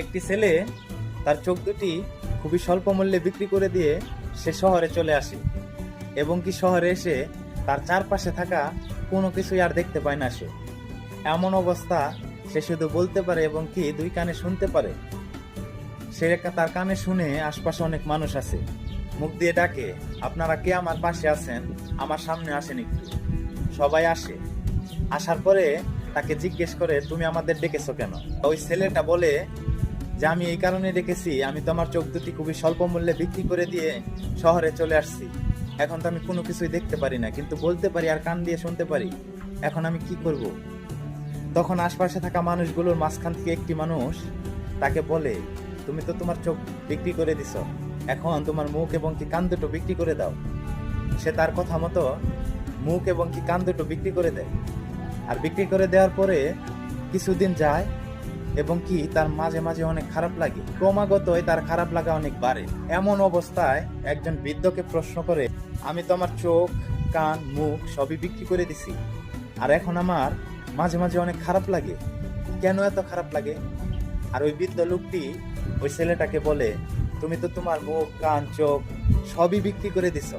একটি ছেলে তার চোখ দুটি খুবই স্বল্প মূল্যে বিক্রি করে দিয়ে সে শহরে চলে আসে এবং কি শহরে এসে তার চারপাশে থাকা কোনো কিছুই আর দেখতে পায় না সে। এমন অবস্থা সে শুধু বলতে পারে এবং কি দুই কানে শুনতে পারে। সে তার কানে শুনে আশপাশে অনেক মানুষ আছে। মুখ দিয়ে ডাকে, আপনারা কে আমার পাশে আছেন? আমার সামনে আসেন একটু। সবাই আসে। আসার পরে তাকে জিজ্ঞেস করে, তুমি আমাদের ডেকেছো কেন? ওই ছেলেটা বলে যে আমি এই কারণে ডেকেছি আমি তো আমার চোখ দুটি খুবই স্বল্প মূল্যে বিক্রি করে দিয়ে শহরে চলে আসছি। এখন তো আমি কোনো কিছুই দেখতে পারি না, কিন্তু বলতে পারি আর কান দিয়ে শুনতে পারি, এখন আমি কি করব? তখন আশপাশে থাকা মানুষগুলোর মাঝখান থেকে একটি মানুষ তাকে বলে, তুমি তো তোমার চোখ বিক্রি করে দিছ, এখন তোমার মুখ এবং কি কান দুটো বিক্রি করে দাও। সে তার কথা মতো মুখ এবং কি কান দুটো বিক্রি করে দেয়। আর বিক্রি করে দেওয়ার পরে কিছুদিন যায় এবং কি তার মাঝে মাঝে অনেক খারাপ লাগে। ক্রমাগতই তার খারাপ লাগা অনেক বাড়ে। এমন অবস্থায় একজন বৃদ্ধকে প্রশ্ন করে, আমি তো আমার চোখ, কান, মুখ সবই বিক্রি করে দিছি। আর এখন আমার মাঝে মাঝে অনেক খারাপ লাগে। কেন এত খারাপ লাগে? আর ওই বৃদ্ধ লোকটি ওই ছেলেটাকে বলে, তুমি তো তোমার মুখ, কান, চোখ সবই বিক্রি করে দিছ।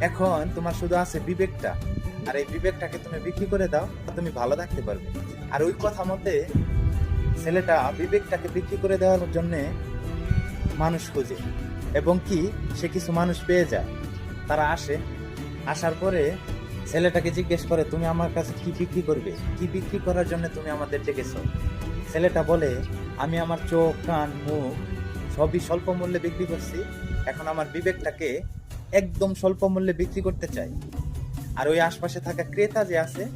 এখন তোমার শুধু আছে বিবেকটা। আর এই বিবেকটাকে তুমি বিক্রি করে দাও, তুমি ভালো থাকতে পারবে। আর ওই কথা মতে ছেলেটা বিবেকটাকে বিক্রি করে দেওয়ার জন্য মানুষ খুঁজে। এবং কি, সে কিছু মানুষ পেয়ে যায়। তারা আসে। আসার পরে ছেলেটাকে জিজ্ঞেস করে, তুমি আমার কাছে কি বিক্রি করবে? কি বিক্রি করার জন্য তুমি আমাদের ডেকেছো? ছেলেটা বলে, আমি আমার চোখ, কান, মুখ সবই স্বল্প মূল্যে বিক্রি করছি। এখন আমার বিবেকটাকে একদম স্বল্প মূল্যে বিক্রি করতে চাই। আর ওই আশপাশে থাকা ক্রেতা যে আছে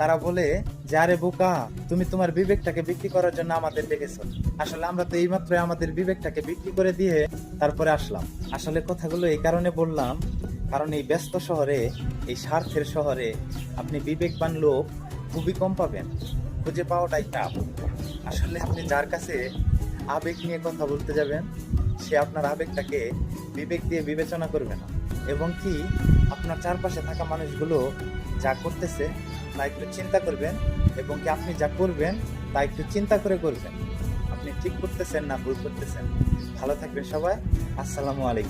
তারা বলে, যে আরে বোকা, তুমি তোমার বিবেকটাকে বিক্রি করার জন্য আমাদের ডেকেছো। আসলে আমরা তো এইমাত্র আমাদের বিবেকটাকে বিক্রি করে দিয়ে তারপরে আসলাম। আসলে কথাগুলো এই কারণে বললাম, কারণ এই ব্যস্ত শহরে, এই স্বার্থের শহরে আপনি বিবেকবান লোক খুবই কম পাবেন। খুঁজে পাওয়াটাই টাফ। আসলে আপনি যার কাছে আবেগ নিয়ে কথা বলতে যাবেন, সে আপনার আবেগটাকে বিবেক দিয়ে বিবেচনা করবে না। এবং কি, আপনার চারপাশে থাকা মানুষগুলো যা করতেছে তা একটু চিন্তা করবেন এবং কি আপনি যা করবেন তা একটু চিন্তা করে করবেন। আপনি ঠিক করতেছেন না ভুল করতেছেন? ভালো থাকবেন সবাই। আসসালামু আলাইকুম।